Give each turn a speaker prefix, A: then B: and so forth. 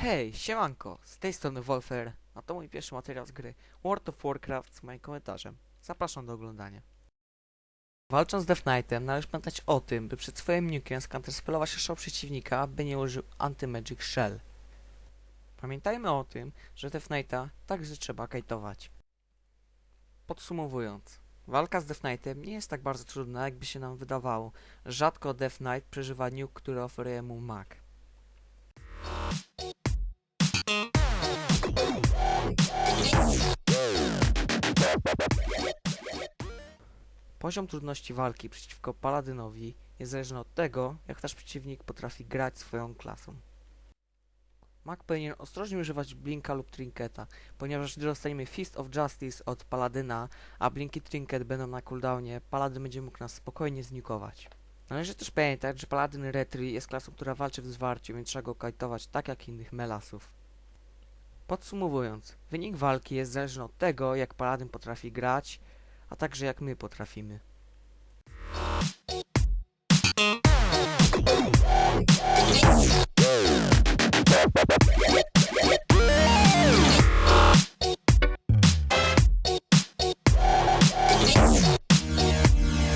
A: Hej, siemanko, z tej strony Wolfer, a to mój pierwszy materiał z gry World of Warcraft z moim komentarzem. Zapraszam do oglądania. Walcząc z Death Knightem należy pamiętać o tym, by przed swoim nukiem scounterspelować jeszcze przeciwnika, by nie użył Anti-Magic Shell. Pamiętajmy o tym, że Death Knighta także trzeba kajtować. Podsumowując, walka z Death Knightem nie jest tak bardzo trudna, jakby się nam wydawało. Rzadko Death Knight przeżywa nuke, który oferuje mu mag. Poziom trudności walki przeciwko Paladynowi jest zależny od tego, jak nasz przeciwnik potrafi grać swoją klasą. Mag powinien ostrożnie używać Blinka lub Trinketa, ponieważ gdy dostaniemy Fist of Justice od Paladyna, a Blink i Trinket będą na cooldownie, Paladyn będzie mógł nas spokojnie zniukować. Należy też pamiętać, że Paladyn Retri jest klasą, która walczy w zwarciu, więc trzeba go kajtować tak jak innych melasów. Podsumowując, wynik walki jest zależny od tego, jak Paladyn potrafi grać, a także jak my potrafimy.